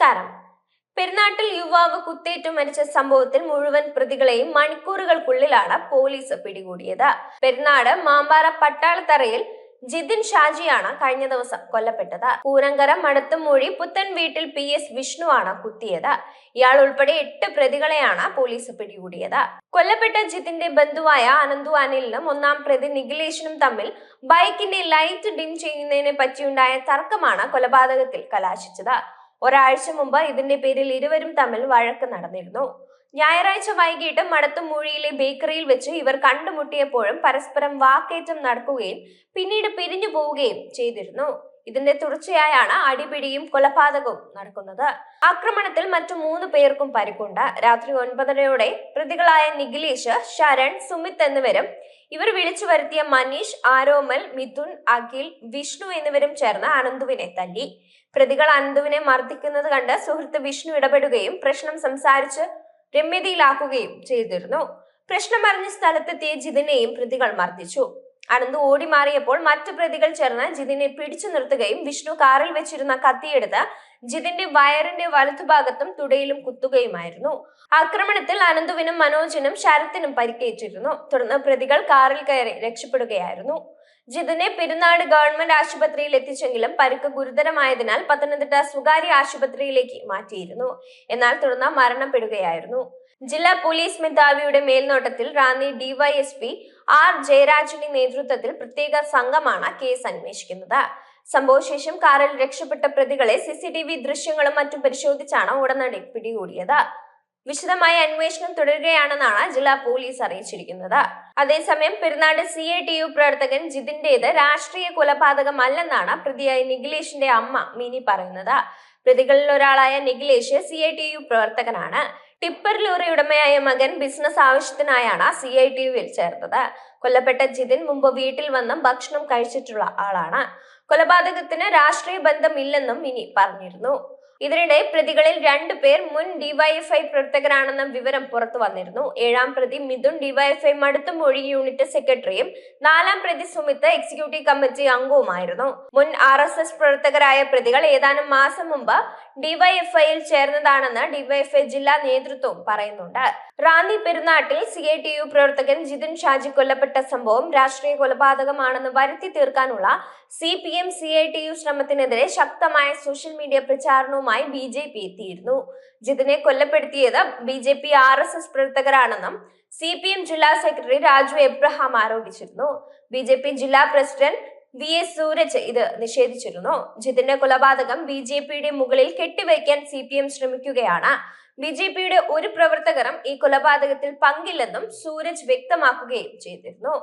നമസ്കാരം. പെരുന്നാട്ടിൽ യുവാവ് കുത്തേറ്റു മരിച്ച സംഭവത്തിൽ മുഴുവൻ പ്രതികളെയും മണിക്കൂറുകൾക്കുള്ളിലാണ് പോലീസ് പിടികൂടിയത്. പെരുന്നാട് മാമ്പാറ പട്ടാളത്തറയിൽ ജിതിൻ ഷാജിയാണ് കഴിഞ്ഞ ദിവസം കൊല്ലപ്പെട്ടത്. പൂരങ്കര മടത്തുമൂഴി പുത്തൻ വീട്ടിൽ പി എസ് വിഷ്ണുവാണ് കുത്തിയത്. ഇയാൾ ഉൾപ്പെടെ എട്ട് പ്രതികളെയാണ് പോലീസ് പിടികൂടിയത്. കൊല്ലപ്പെട്ട ജിതിന്റെ ബന്ധുവായ അനന്തു അനിലിനും ഒന്നാം പ്രതി നിഖിലേഷിനും തമ്മിൽ ബൈക്കിന്റെ ലൈറ്റ് ഡിം ചെയ്യുന്നതിനെ പറ്റിയുണ്ടായ തർക്കമാണ് കൊലപാതകത്തിൽ കലാശിച്ചത്. ഒരാഴ്ച മുമ്പ് ഇതിന്റെ പേരിൽ ഇരുവരും തമ്മിൽ വഴക്ക് നടന്നിരുന്നു. ഞായറാഴ്ച വൈകിട്ട് മടത്തുമൂഴിയിലെ ബേക്കറിയിൽ വെച്ച് ഇവർ കണ്ടുമുട്ടിയപ്പോഴും പരസ്പരം വാക്കേറ്റം നടക്കുകയും പിന്നീട് പിരിഞ്ഞു പോവുകയും ചെയ്തിരുന്നു. ഇതിന്റെ തുടർച്ചയായാണ് അടിപിടിയും കൊലപാതകവും നടക്കുന്നത്. ആക്രമണത്തിൽ മറ്റു മൂന്ന് പേർക്കും പരിക്കുണ്ട്. രാത്രി ഒൻപതരയോടെ പ്രതികളായ നിഖിലേഷ് ശരൺ സുമിത് എന്നിവരും ഇവർ വിളിച്ചു വരുത്തിയ മനീഷ് ആരോമൽ മിഥുൻ അഖിൽ വിഷ്ണു എന്നിവരും ചേർന്ന് അനന്തുവിനെ തല്ലി. പ്രതികൾ അനന്തുവിനെ മർദ്ദിക്കുന്നത് കണ്ട് സുഹൃത്ത് വിഷ്ണു ഇടപെടുകയും പ്രശ്നം സംസാരിച്ച് രമ്യതയിലാക്കുകയും ചെയ്തിരുന്നു. പ്രശ്നം അറിഞ്ഞ സ്ഥലത്തെത്തിയ ജിതിനെയും പ്രതികൾ മർദ്ദിച്ചു. അനന്ത് ഓടി മാറിയപ്പോൾ മറ്റു പ്രതികൾ ചേർന്ന് ജിതിനെ പിടിച്ചു നിർത്തുകയും വിഷ്ണു കാറിൽ വെച്ചിരുന്ന കത്തിയെടുത്ത് ജിതിന്റെ വയറിന്റെ വലതുഭാഗത്തും തുടയിലും കുത്തുകയുമായിരുന്നു. ആക്രമണത്തിൽ അനന്തുവിനും മനോജിനും ശരത്തിനും പരിക്കേറ്റിരുന്നു. തുടർന്ന് പ്രതികൾ കാറിൽ കയറി രക്ഷപ്പെടുകയായിരുന്നു. ജിതിനെ പെരുന്നാട് ഗവൺമെന്റ് ആശുപത്രിയിൽ എത്തിച്ചെങ്കിലും പരുക്ക് ഗുരുതരമായതിനാൽ പത്തനംതിട്ട സ്വകാര്യ ആശുപത്രിയിലേക്ക് മാറ്റിയിരുന്നു. എന്നാൽ തുടർന്ന് മരണപ്പെടുകയായിരുന്നു. ജില്ലാ പോലീസ് മേധാവിയുടെ മേൽനോട്ടത്തിൽ റാന്നി ഡിവൈഎസ്പി ആർ ജയരാജിന്റെ നേതൃത്വത്തിൽ പ്രത്യേക സംഘമാണ് കേസ് അന്വേഷിക്കുന്നത്. സംഭവശേഷം കാറിൽ രക്ഷപ്പെട്ട പ്രതികളെ സിസിടിവി ദൃശ്യങ്ങളും മറ്റും പരിശോധിച്ചാണ് ഉടനടി പിടികൂടിയത്. വിശദമായ അന്വേഷണം തുടരുകയാണെന്നാണ് ജില്ലാ പോലീസ് അറിയിച്ചിരിക്കുന്നത്. അതേസമയം Perunad C I T U പ്രവർത്തകൻ ജിതിന്റേത് രാഷ്ട്രീയ കൊലപാതകമല്ലെന്നാണ് പ്രതിയായ നിഖിലേഷിന്റെ അമ്മ മിനി പറയുന്നത്. പ്രതികളിൽ ഒരാളായ Nikhilesh C I T U പ്രവർത്തകനാണ്. ടിപ്പർ ലോറി ഉടമയായ മകൻ ബിസിനസ് ആവശ്യത്തിനായാണ് സി ഐ ടി യുവിൽ ചേർന്നത് കൊല്ലപ്പെട്ട ജിതിൻ മുമ്പ് വീട്ടിൽ വന്ന് ഭക്ഷണം കഴിച്ചിട്ടുള്ള ആളാണ്. കൊലപാതകത്തിന് രാഷ്ട്രീയ ബന്ധമില്ലെന്നും മിനി പറഞ്ഞിരുന്നു. ഇതിനിടെ പ്രതികളിൽ രണ്ടു പേർ മുൻ ഡിവൈഎഫ്ഐ പ്രവർത്തകരാണെന്ന വിവരം പുറത്തു വന്നിരുന്നു. ഏഴാം പ്രതി മിഥുൻ ഡിവൈഎഫ്ഐ മടുത്തുമൊഴി യൂണിറ്റ് സെക്രട്ടറിയും നാലാം പ്രതി സുമിത്ത് എക്സിക്യൂട്ടീവ് കമ്മിറ്റി അംഗവുമായിരുന്നു. മുൻ ആർ എസ് എസ് പ്രവർത്തകരായ പ്രതികൾ ഏതാനും മാസം മുമ്പ് ഡിവൈഎഫ്ഐയിൽ ചേർന്നതാണെന്ന് ഡിവൈഎഫ്ഐ ജില്ലാ നേതൃത്വം പറയുന്നുണ്ട്. റാന്നി പെരുന്നാട്ടിൽ സി ഐ ടി യു പ്രവർത്തകൻ ജിതിൻ ഷാജി കൊല്ലപ്പെട്ട സംഭവം രാഷ്ട്രീയ കൊലപാതകമാണെന്ന് വരുത്തി തീർക്കാനുള്ള C P M C I T U ശ്രമത്തിനെതിരെ ശക്തമായ സോഷ്യൽ മീഡിയ പ്രചാരണവുമായി ബി ജെ പി എത്തിയിരുന്നു. ജിതിനെ കൊല്ലപ്പെടുത്തിയത് B J P R S S പ്രവർത്തകരാണെന്നും C P M ജില്ലാ സെക്രട്ടറി രാജു എബ്രഹാം ആരോപിച്ചിരുന്നു. ബി ജെ പി ജില്ലാ പ്രസിഡന്റ് വി എസ് സൂരജ് ഇത് നിഷേധിച്ചിരുന്നു. ജിതിന്റെ കൊലപാതകം ബി ജെ പിയുടെ മുകളിൽ കെട്ടിവയ്ക്കാൻ സി പി എം ശ്രമിക്കുകയാണ്. ബി ജെ പിയുടെ ഒരു പ്രവർത്തകരും ഈ കൊലപാതകത്തിൽ പങ്കില്ലെന്നും സൂരജ് വ്യക്തമാക്കുകയും ചെയ്തിരുന്നു.